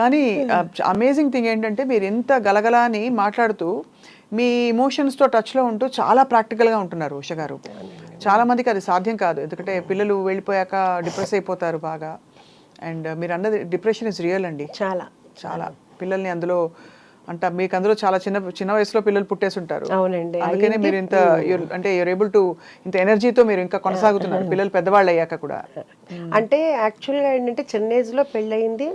కానీ amazing thing ఏంటంటే మీరు ఎంత గలగలా అని మాట్లాడుతూ మీ ఎమోషన్స్తో టచ్లో ఉంటూ చాలా ప్రాక్టికల్గా ఉంటున్నారు ఉష గారు. చాలా మందికి అది సాధ్యం కాదు. ఎందుకంటే పిల్లలు వెళ్ళిపోయాక డిప్రెస్ అయిపోతారు బాగా. అండ్ మీరు అన్నది డిప్రెషన్ ఇస్ రియల్ అండి. చాలా. చాలా. పిల్లల్ని అందులో అంట మీకు అందులో చాలా చిన్న చిన్న వయసులో పిల్లలు పుట్టేసి ఉంటారు. అవునండి. అందుకనే మీరు ఇంత అంటే యూర్ ఏబుల్ టు ఇంత ఎనర్జీతో మీరు ఇంకా కొనసాగుతున్నారు. పిల్లలు పెద్దవాళ్ళు అయ్యాక కూడా. అంటే యాక్చువల్గా ఏంటంటే చిన్న ఏజ్లో పెళ్ళయింది.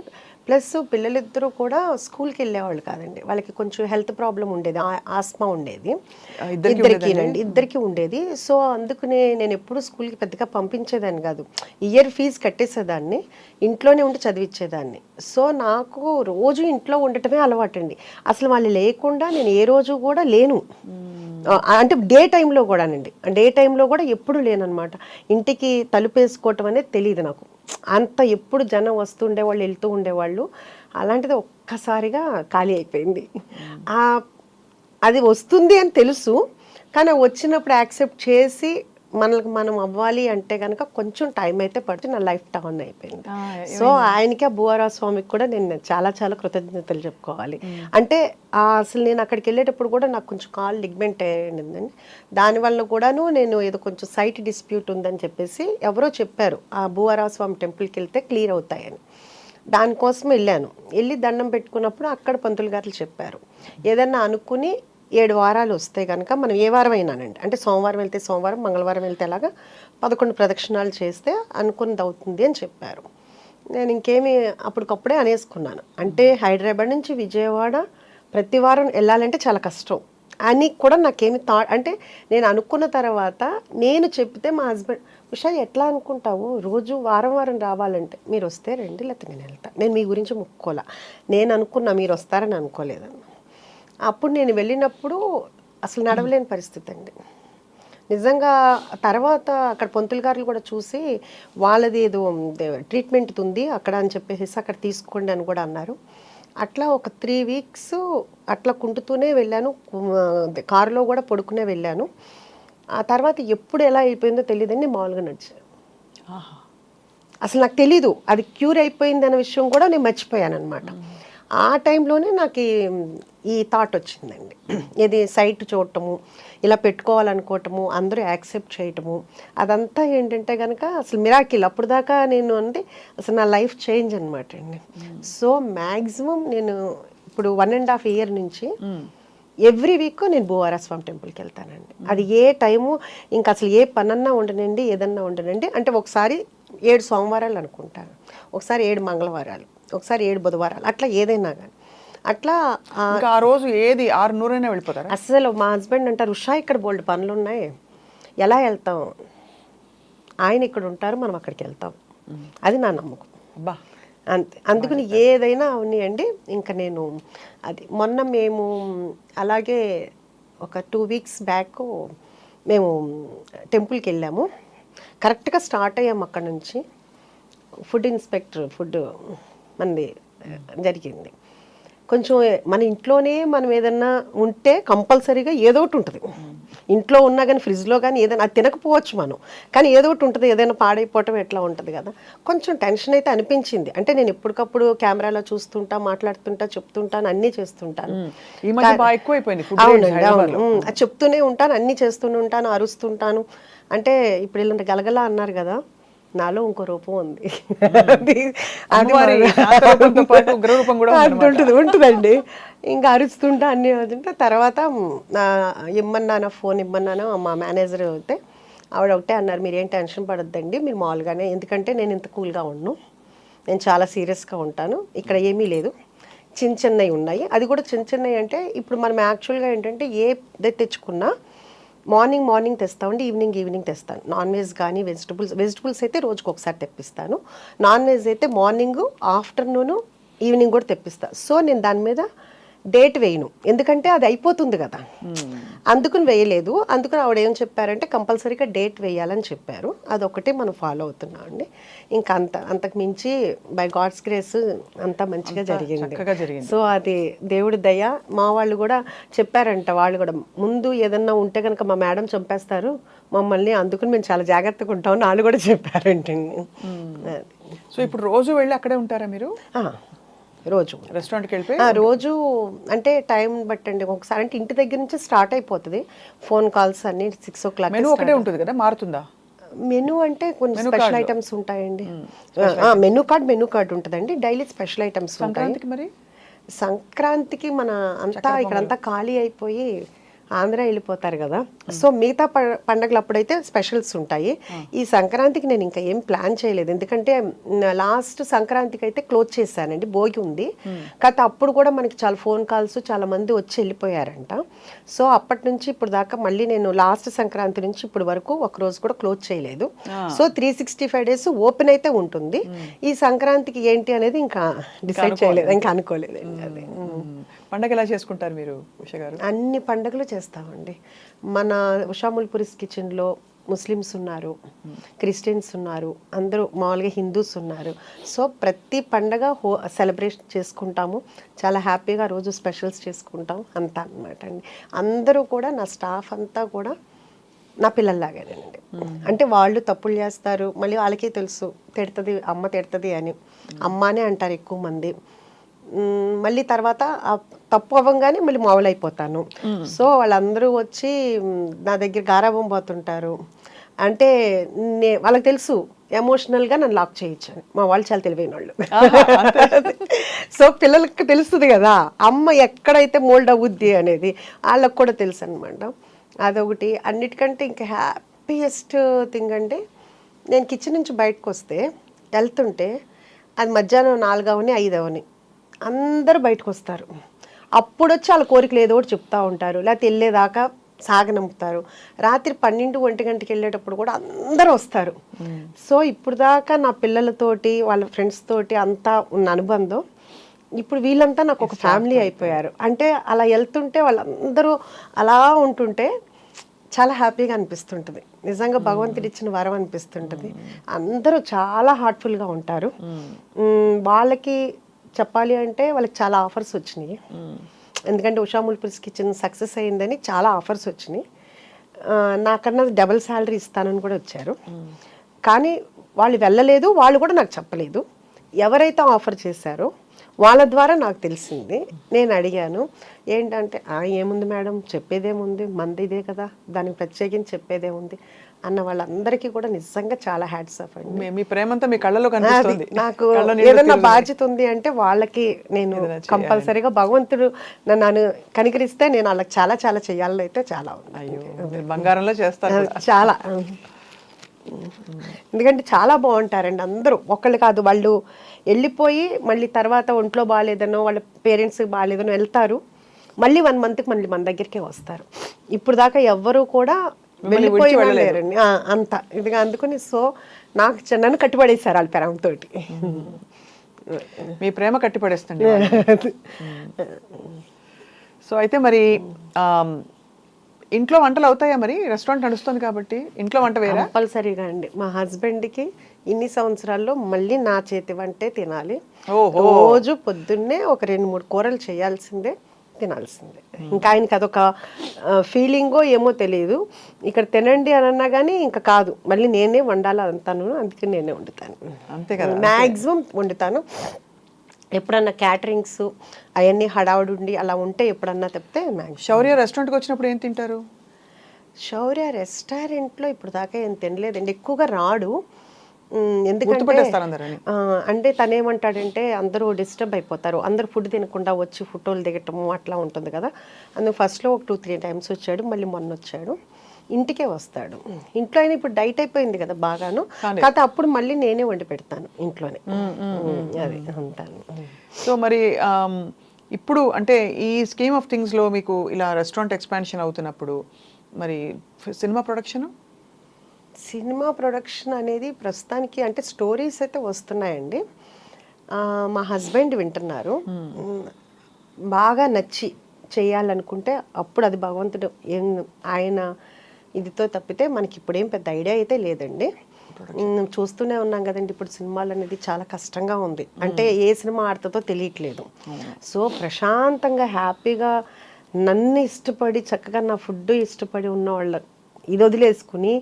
ప్లస్ పిల్లలిద్దరూ కూడా స్కూల్కి వెళ్ళేవాళ్ళు కాదండి. వాళ్ళకి కొంచెం హెల్త్ ప్రాబ్లం ఉండేది ఆస్మా ఉండేది. ఇద్దరికీ ఇద్దరికినండి ఇద్దరికి ఉండేది. సో అందుకనే నేను ఎప్పుడు స్కూల్కి పెద్దగా పంపించేదాన్ని కాదు. ఇయర్ ఫీజు కట్టేసేదాన్ని ఇంట్లోనే ఉండి చదివించేదాన్ని సో నాకు రోజు ఇంట్లో ఉండటమే అలవాటండి. అసలు వాళ్ళు లేకుండా నేను ఏ రోజు కూడా లేను. అంటే డే టైంలో కూడానండి. డే టైంలో కూడా ఎప్పుడు లేనమాట ఇంటికి తలుపు వేసుకోవటం అనేది తెలియదు నాకు. అంత ఎప్పుడు జనం వస్తూ ఉండేవాళ్ళు వెళ్తూ ఉండేవాళ్ళు. అలాంటిది ఒక్కసారిగా ఖాళీ అయిపోయింది. అది వస్తుంది అని తెలుసు కానీ వచ్చినప్పుడు యాక్సెప్ట్ చేసి మనకి మనం అవ్వాలి అంటే కనుక కొంచెం టైం అయితే పడుతుంది నా లైఫ్ టర్న్ అయిపోయింది. సో ఆయనకి ఆ భూవరా స్వామికి కూడా నేను చాలా చాలా కృతజ్ఞతలు చెప్పుకోవాలి. అంటే అసలు నేను అక్కడికి వెళ్ళేటప్పుడు కూడా నాకు కొంచెం కాల్ లిగ్మెంట్ అయ్యిందండి. దానివల్ల కూడాను నేను ఏదో కొంచెం సైట్ డిస్ప్యూట్ ఉందని చెప్పేసి ఎవరో చెప్పారు ఆ భూవరా స్వామి టెంపుల్కి వెళ్తే క్లియర్ అవుతాయని. దానికోసం వెళ్ళాను. వెళ్ళి దండం పెట్టుకున్నప్పుడు అక్కడ పంతులు గారు చెప్పారు. ఏదన్నా అనుకుని ఏడు వారాలు వస్తే కనుక మనం ఏ వారం అయినానండి అంటే సోమవారం వెళ్తే సోమవారం మంగళవారం వెళ్తే అలాగా పదకొండు ప్రదక్షిణాలు చేస్తే అనుకున్నది అవుతుంది అని చెప్పారు. నేను ఇంకేమి అప్పటికప్పుడే అనేసుకున్నాను. అంటే హైదరాబాద్ నుంచి విజయవాడ ప్రతి వారం వెళ్ళాలంటే చాలా కష్టం. అని కూడా నాకేమి థా అంటే నేను అనుకున్న తర్వాత నేను చెప్తే మా హస్బెండ్ ఉషా ఎట్లా అనుకుంటావు? రోజు వారం వారం రావాలంటే మీరు వస్తే రండి లేకపోతే నేను వెళ్తా. నేను మీ గురించి ముక్కోలా నేను అనుకున్నా మీరు వస్తారని అనుకోలేదన్న అప్పుడు నేను వెళ్ళినప్పుడు అసలు నడవలేని పరిస్థితి అండి. నిజంగా తర్వాత అక్కడ పొంతులు గారులు కూడా చూసి వాళ్ళది ఏదో ట్రీట్మెంట్ ఉంది అక్కడ అని చెప్పేసి అక్కడ తీసుకోండి అని కూడా అన్నారు. అట్లా ఒక త్రీ వీక్స్ అట్లా కుంటుతూనే వెళ్ళాను. కారులో కూడా పడుకునే వెళ్ళాను. ఆ తర్వాత ఎప్పుడు ఎలా అయిపోయిందో తెలియదండి మామూలుగా నడిచాను ఆహా. అసలు నాకు తెలీదు అది క్యూర్ అయిపోయింది అనే విషయం కూడా నేను మర్చిపోయాను అనమాట ఆ టైంలోనే నాకు ఈ- థాట్ వచ్చిందండి. ఇది సైట్ చూడటము ఇలా పెట్టుకోవాలనుకోవటము అందరూ యాక్సెప్ట్ చేయటము. అదంతా ఏంటంటే కనుక అసలు మిరాకిల్ అప్పుడు దాకా నేను అంటే అసలు నా లైఫ్ చేంజ్ అనమాట అండి. సో మ్యాక్సిమం నేను ఇప్పుడు వన్ అండ్ హాఫ్ ఇయర్ నుంచి ఎవ్రీ వీక్ నేను భూవారా స్వామి టెంపుల్కి వెళ్తానండి. అది ఏ టైము ఇంకా అసలు ఏ పనన్నా ఉండనండి ఏదన్నా ఉండనండి. అంటే ఒకసారి ఏడు సోమవారాలు అనుకుంటాను. ఒకసారి ఏడు మంగళవారాలు ఒకసారి ఏడు బుధవారాలు అట్లా ఏదైనా కానీ అట్లా ఆ, రోజు ఏది ఆరు నూరైనా వెళ్ళిపోతారా? అస్సలు మా హస్బెండ్ అంటారు ఉషా ఇక్కడ బోల్డ్ పనులు ఉన్నాయి ఎలా వెళ్తాం? ఆయన ఇక్కడ ఉంటారు మనం అక్కడికి వెళ్తాం. అది నా నమ్మకం. అబ్బా. అంతే అందుకని ఏదైనా అవనియండి. ఇంకా నేను అది మొన్న మేము అలాగే ఒక టూ వీక్స్ బ్యాక్ మేము టెంపుల్కి వెళ్ళాము. కరెక్ట్గా స్టార్ట్ అయ్యాము అక్కడ నుంచి. ఫుడ్ ఇన్స్పెక్టర్ ఫుడ్ మనది జరిగింది. కొంచెం మన ఇంట్లోనే మనం ఏదన్నా ఉంటే కంపల్సరీగా ఏదో ఒకటి ఉంటుంది. ఇంట్లో ఉన్నా కానీ ఫ్రిడ్జ్లో కానీ ఏదైనా అది తినకపోవచ్చు మనం. కానీ ఏదో ఒకటి ఉంటుంది ఏదైనా పాడైపోవటం ఎట్లా ఉంటుంది కదా. కొంచెం టెన్షన్ అయితే అనిపించింది. అంటే నేను ఎప్పటికప్పుడు కెమెరాలో చూస్తుంటా మాట్లాడుతుంటా చెప్తుంటాను అన్నీ చేస్తుంటాను. అవునండి అవును. చెప్తూనే ఉంటాను అన్నీ చేస్తూనే ఉంటాను అరుస్తుంటాను. అంటే ఇప్పుడు ఇలాంటి గలగల అన్నారు కదా. నాలో ఇంకో రూపం ఉంది. ఉంటుంది ఉంటుందండి. ఇంకా అరుస్తుంటా అన్ని అవుతుంటే తర్వాత నా ఇమ్మన్నాను ఫోన్ ఇమ్మన్నాను మా మేనేజర్ అయితే ఆవిడ ఒకటే అన్నారు మీరు ఏం టెన్షన్ పడొద్దండి మీరు మామూలుగానే ఎందుకంటే నేను ఇంత కూల్గా ఉన్నాను నేను చాలా సీరియస్గా ఉంటాను. ఇక్కడ ఏమీ లేదు. చిన్న చిన్నవి ఉన్నాయి. అది కూడా చిన్న చిన్నవి అంటే ఇప్పుడు మనం యాక్చువల్గా ఏంటంటే ఏ తెచ్చుకున్నా మార్నింగ్ మార్నింగ్ తెస్తామండి ఈవినింగ్ ఈవినింగ్ తెస్తాను. నాన్ వెజ్ కానీ వెజిటబుల్స్ వెజిటబుల్స్ అయితే రోజుకి ఒకసారి తెప్పిస్తాను. నాన్ వెజ్ అయితే మార్నింగ్ ఆఫ్టర్నూన్ ఈవినింగ్ కూడా తెప్పిస్తాను సో నేను దాని మీద డేట్ వేయను. ఎందుకంటే అది అయిపోతుంది కదా. అందుకుని వేయలేదు. అందుకని ఆవిడ ఏం చెప్పారంటే కంపల్సరీగా డేట్ వేయాలని చెప్పారు. అదొకటి మనం ఫాలో అవుతున్నాం అండి. ఇంకా అంత అంతకు మించి బై గాడ్స్ గ్రేస్ అంతా మంచిగా జరిగింది. సో అది దేవుడి దయ. మా వాళ్ళు కూడా చెప్పారంట వాళ్ళు కూడా ముందు ఏదన్నా ఉంటే కనుక మా మేడం చంపేస్తారు. మమ్మల్ని అందుకని మేము చాలా జాగ్రత్తగా ఉంటామని వాళ్ళు కూడా చెప్పారంటండి. సో ఇప్పుడు రోజు వెళ్ళి అక్కడే ఉంటారా మీరు? రోజు. రెస్టారెంట్కి వెళ్ళిపోయి ఆ, రోజు అంటే టైం బట్టండి ఒకసారి అంటే ఇంటి దగ్గర నుంచి స్టార్ట్ అయిపోతుంది. ఫోన్ కాల్స్ అన్ని సిక్స్ ఓ క్లాక్ మెనూ ఒకటే ఉంటుంది కదా? మారుతుందా? మెనూ అంటే కొన్ని స్పెషల్ ఐటమ్స్ ఉంటాయండి. మెనూ కార్డ్ మెనూ కార్డ్ ఉంటుందండి. డైలీ స్పెషల్ ఐటమ్స్ ఉంటాయి. సంక్రాంతికి మరి? సంక్రాంతికి మన అంతా ఇక్కడంతా ఖాళీ అయిపోయి ఆంధ్ర వెళ్ళిపోతారు కదా. సో మిగతా పండగలు అప్పుడైతే స్పెషల్స్ ఉంటాయి. ఈ సంక్రాంతికి నేను ఇంకా ఏం ప్లాన్ చేయలేదు. ఎందుకంటే లాస్ట్ సంక్రాంతికి అయితే క్లోజ్ చేశానండి. భోగి ఉంది. కాకపోతే అప్పుడు కూడా మనకి చాలా ఫోన్ కాల్స్ చాలా మంది వచ్చి వెళ్ళిపోయారంట. సో అప్పటి నుంచి ఇప్పుడు దాకా మళ్ళీ నేను లాస్ట్ సంక్రాంతి నుంచి ఇప్పుడు వరకు ఒక రోజు కూడా క్లోజ్ చేయలేదు. So three sixty five days open అయితే ఉంటుంది. ఈ సంక్రాంతికి ఏంటి అనేది ఇంకా డిసైడ్ చేయలేదు. ఇంకా అనుకోలేదు. అది. పండగ ఎలా చేసుకుంటారు మీరు ఉష గారు? అన్ని పండుగలు చేస్తామండి. మన ఉషాముల్పురిస్ కిచెన్లో ముస్లిమ్స్ ఉన్నారు క్రిస్టియన్స్ ఉన్నారు అందరూ మామూలుగా హిందూస్ ఉన్నారు. సో ప్రతి పండగ హో సెలబ్రేషన్ చేసుకుంటాము. చాలా హ్యాపీగా రోజు స్పెషల్స్ చేసుకుంటాం. అంతా అన్నమాట అండి. అందరూ కూడా నా స్టాఫ్ అంతా కూడా నా పిల్లల్లాగానండి అంటే వాళ్ళు తప్పులు చేస్తారు. మళ్ళీ వాళ్ళకే తెలుసు తిడుతుంది అమ్మ తిడుతుంది అని. అమ్మానే అంటారు ఎక్కువ మంది. మళ్ళీ తర్వాత తప్పు అవ్వగానే మళ్ళీ మామూలు అయిపోతాను సో వాళ్ళందరూ వచ్చి నా దగ్గర గారాబం పోతుంటారు. అంటే నే వాళ్ళకి తెలుసు ఎమోషనల్గా నన్ను లాక్ చేయొచ్చు మా వాళ్ళు చాలా తెలివైన వాళ్ళు సో పిల్లలకి తెలుస్తుంది కదా అమ్మ ఎక్కడైతే మోల్డ్ అవుద్ది అనేది వాళ్ళకి కూడా తెలుసు అనమాట అదొకటి. అన్నిటికంటే ఇంకా హ్యాపీయెస్ట్ థింగ్ అంటే నేను కిచెన్ నుంచి బయటకు వస్తే వెళ్తుంటే అది మధ్యాహ్నం నాలుగవని ఐదవని. అందరూ బయటకు వస్తారు అప్పుడు వచ్చి వాళ్ళ కోరికలు ఏదో ఒకటి చెప్తా ఉంటారు. లేకపోతే వెళ్ళేదాకా సాగనంపుతారు. రాత్రి పన్నెండు ఒంటి గంటకి వెళ్ళేటప్పుడు కూడా అందరూ వస్తారు. సో ఇప్పుడు దాకా నా పిల్లలతోటి వాళ్ళ ఫ్రెండ్స్ తోటి అంతా ఉన్న అనుబంధం ఇప్పుడు వీళ్ళంతా నాకు ఒక ఫ్యామిలీ అయిపోయారు. అంటే అలా వెళ్తుంటే వాళ్ళందరూ అలా ఉంటుంటే చాలా హ్యాపీగా అనిపిస్తుంటుంది. నిజంగా భగవంతుడు ఇచ్చిన వరం అనిపిస్తుంటుంది. అందరూ చాలా హార్ట్ఫుల్గా ఉంటారు. వాళ్ళకి చెప్పాలి అంటే వాళ్ళకి చాలా ఆఫర్స్ వచ్చినాయి. ఎందుకంటే ఉషా ముల్పుల్స్ కిచెన్ సక్సెస్ అయిందని చాలా ఆఫర్స్ వచ్చినాయి. నాకన్నా డబుల్ శాలరీ ఇస్తానని కూడా వచ్చారు. కానీ వాళ్ళు వెళ్ళలేదు వాళ్ళు కూడా నాకు చెప్పలేదు. ఎవరైతే ఆఫర్ చేశారో వాళ్ళ ద్వారా నాకు తెలిసింది. నేను అడిగాను ఏంటంటే ఏముంది మేడం? చెప్పేదేముంది? మంది ఇదే కదా. దానికి ప్రత్యేకించి చెప్పేదేముంది? అన్న వాళ్ళందరికీ కూడా నిజంగా చాలా హ్యాట్స్ ఆఫ్ అండి. మీ- ప్రేమంతా మీ కళ్ళలో కనిపిస్తుంది. నాకు ఏదన్నా. బాధ్యత ఉంది అంటే వాళ్ళకి నేను కంపల్సరీగా భగవంతుడు నన్ను కనికరిస్తే నేను వాళ్ళకి చాలా చాలా చేయాలని అయితే చాలా ఉంది. బంగారంలో చేస్తారు కూడా. చాలా. ఎందుకంటే చాలా బాగుంటారండి అందరూ. ఒకళ్ళు కాదు వాళ్ళు వెళ్ళిపోయి మళ్ళీ తర్వాత ఒంట్లో బాగాలేదనో వాళ్ళ పేరెంట్స్ బాగాలేదనో వెళ్తారు. మళ్ళీ వన్ మంత్కి మళ్ళీ మన దగ్గరికే వస్తారు. ఇప్పుడు దాకా ఎవ్వరూ కూడా వెళ్ళిపోయి వెళ్ళలేరండి. అంత. ఇదిగా అందుకని సో నాకు చిన్న- నన్ను కట్టుబడేశారు వాళ్ళ పెరంతోటి మీ ప్రేమ కట్టిపడేస్తుంది సో అయితే మరి ఇంట్లో వంటలు అవుతాయా మరి? రెస్టారెంట్ నడుస్తుంది కాబట్టి ఇంట్లో వంట వేరా? కంపల్సరీగా అండి. మా హస్బెండ్కి ఇన్ని సంవత్సరాల్లో మళ్ళీ నా చేతి వంటే తినాలి. రోజు పొద్దున్నే ఒక రెండు మూడు కూరలు చేయాల్సిందే. తినాల్సిందే. ఇంకా ఆయనకి అదొక ఫీలింగో ఏమో తెలియదు ఇక్కడ తినండి అని అన్నా కానీ ఇంకా కాదు. మళ్ళీ నేనే వండాలి అంతాను అందుకే నేనే వండుతాను. అంతే కదా మ్యాక్సిమం వండుతాను. ఎప్పుడన్నా క్యాటరింగ్స్ అవన్నీ హడావుడి ఉండి అలా ఉంటే ఎప్పుడన్నా మ్యాక్సిమం శౌర్య రెస్టారెంట్కి వచ్చినప్పుడు ఏం తింటారు? శౌర్య రెస్టారెంట్లో ఇప్పుడు దాకా ఏం తినలేదండి. ఎక్కువగా రాడు. ఎందుకంటే అంటే తనేమంటాడంటే అందరూ డిస్టర్బ్ అయిపోతారు. అందరూ ఫుడ్ తినకుండా వచ్చి ఫోటోలు దిగటము అట్లా ఉంటుంది కదా. అందుకు ఫస్ట్లో ఒక టూ త్రీ టైమ్స్ వచ్చాడు మళ్ళీ మొన్న వచ్చాడు. ఇంటికే వస్తాడు. ఇంట్లో అయినా ఇప్పుడు డైట్ అయిపోయింది కదా బాగాను. కాకపోతే అప్పుడు మళ్ళీ నేనే వండి పెడతాను ఇంట్లోనే. అది అంటాను. సో మరి ఇప్పుడు అంటే ఈ స్కీమ్ ఆఫ్ థింగ్స్లో మీకు ఇలా రెస్టారెంట్ ఎక్స్పాన్షన్ అవుతున్నప్పుడు మరి సినిమా ప్రొడక్షన్? సినిమా ప్రొడక్షన్ అనేది ప్రస్తుతానికి అంటే స్టోరీస్ అయితే వస్తున్నాయండి. మా హస్బెండ్ వింటున్నారు. మ్, బాగా నచ్చి చేయాలనుకుంటే అప్పుడు అది భగవంతుడు ఏం ఆయన ఇదితో తప్పితే మనకి ఇప్పుడు ఏం పెద్ద ఐడియా అయితే లేదండి. చూస్తూనే ఉన్నాం కదండి. ఇప్పుడు సినిమాలు అనేది చాలా కష్టంగా ఉంది. అంటే ఏ సినిమా ఆడుతుందో తెలియట్లేదు. సో ప్రశాంతంగా హ్యాపీగా నన్ను ఇష్టపడి చక్కగా నా ఫుడ్ ఇష్టపడి ఉన్న వాళ్ళ ఇది వదిలేసుకుని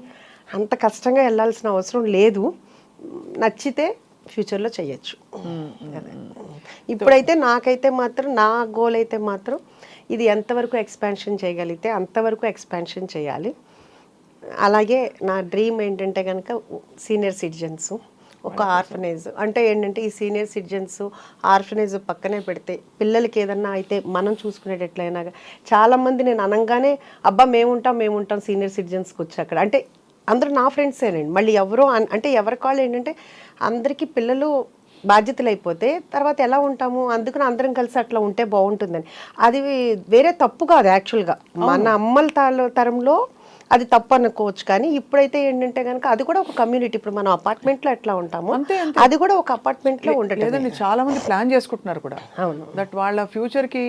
అంత కష్టంగా వెళ్ళాల్సిన అవసరం లేదు. నచ్చితే ఫ్యూచర్లో చేయొచ్చు ఇప్పుడైతే నాకైతే మాత్రం నా గోల్ అయితే మాత్రం ఇది ఎంతవరకు ఎక్స్పాన్షన్ చేయగలిగితే అంతవరకు ఎక్స్పాన్షన్ చేయాలి. అలాగే నా డ్రీమ్ ఏంటంటే కనుక సీనియర్ సిటిజన్స్ ఒక ఆర్ఫనేజ్ అంటే ఏంటంటే ఈ సీనియర్ సిటిజన్స్ ఆర్ఫనేజ్ పక్కనే పెడితే పిల్లలకి ఏదన్నా అయితే మనం చూసుకునేటట్లయినా చాలామంది నేను అనగానే అబ్బా మేముంటాం మేముంటాం సీనియర్ సిటిజన్స్కి వచ్చి అక్కడ. అంటే అందరూ నా ఫ్రెండ్సేనండి మళ్ళీ ఎవరో అంటే ఎవరి కాళ్ళు ఏంటంటే అందరికీ పిల్లలు బాధ్యతలు అయిపోతే తర్వాత ఎలా ఉంటాము? అందుకని అందరం కలిసి అట్లా ఉంటే బాగుంటుందని. అది వేరే తప్పు కాదు యాక్చువల్గా మన అమ్మల తాల తరంలో అది తప్పు అనుకోవచ్చు. కానీ ఇప్పుడైతే ఏంటంటే కనుక అది కూడా ఒక కమ్యూనిటీ ఇప్పుడు మనం అపార్ట్మెంట్లో ఎట్లా ఉంటామో అది కూడా ఒక అపార్ట్మెంట్లో ఉండటం లేదండి చాలా మంది ప్లాన్ చేసుకుంటున్నారు కూడా. అవును. దట్ వాళ్ళ ఫ్యూచర్కి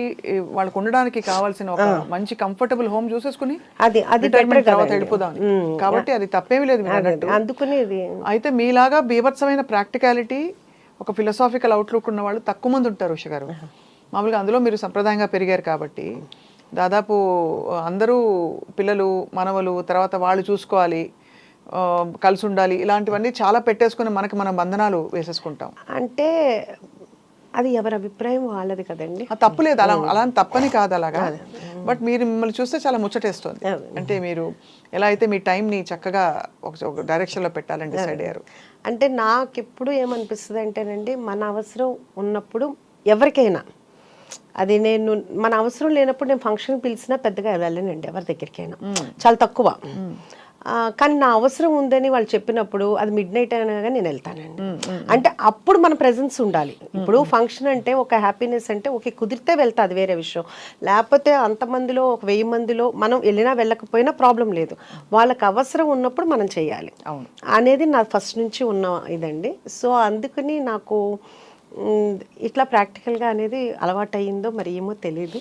వాళ్ళకు ఉండడానికి కావాల్సిన ఒక మంచి కంఫర్టబుల్ హోమ్ చూసేసుకుని అది అది తర్వాత. వెళ్ళిపోదాం. కాబట్టి అది తప్పేమీ లేదు మీరు అన్నట్టు. అందుకని ఇది. అయితే మీలాగా బీభత్సమైన ప్రాక్టికాలిటీ ఒక ఫిలసాఫికల్ అవుట్లుక్ ఉన్న వాళ్ళు తక్కువ మంది ఉంటారు ఉష గారు. మామూలుగా అందులో మీరు సంప్రదాయంగా పెరిగారు కాబట్టి. దాదాపు అందరూ పిల్లలు మనవలు తర్వాత వాళ్ళు చూసుకోవాలి కలిసి ఉండాలి ఇలాంటివన్నీ చాలా పెట్టేసుకుని మనకి మనం బంధనాలు వేసేసుకుంటాం. అంటే అది ఎవరి అభిప్రాయం వాళ్ళది కదండి. ఆ తప్పు లేదు అలా అలా తప్పని కాదు అలాగా. బట్ మీరు మిమ్మల్ని చూస్తే చాలా ముచ్చటేస్తుంది. అంటే మీరు ఎలా అయితే మీ టైంని చక్కగా ఒక ఒక డైరెక్షన్లో పెట్టాలని డిసైడ్ అయ్యారు. అంటే నాకు ఎప్పుడు ఏమనిపిస్తుంది అంటేనండి మన అవసరం ఉన్నప్పుడు ఎవరికైనా అది నేను మన అవసరం లేనప్పుడు నేను ఫంక్షన్ పిలిచినా పెద్దగా వెళ్ళానండి ఎవరి దగ్గరికైనా. చాలా తక్కువ. కానీ నా అవసరం ఉందని వాళ్ళు చెప్పినప్పుడు అది మిడ్ నైట్ అయినా కానీ నేను వెళ్తానండి అంటే అప్పుడు మన ప్రెజెన్స్ ఉండాలి. ఇప్పుడు ఫంక్షన్ అంటే ఒక హ్యాపీనెస్ అంటే ఓకే కుదిరితే వెళ్తా అది వేరే విషయం. లేకపోతే అంతమందిలో ఒక వెయ్యి మందిలో మనం వెళ్ళినా వెళ్ళకపోయినా ప్రాబ్లం లేదు. వాళ్ళకి అవసరం ఉన్నప్పుడు మనం చేయాలి అనేది నా ఫస్ట్ నుంచి ఉన్న ఇదండి. సో అందుకని నాకు ఇట్లా ప్రాక్టికల్గా అనేది అలవాటు అయ్యిందో మరి ఏమో తెలియదు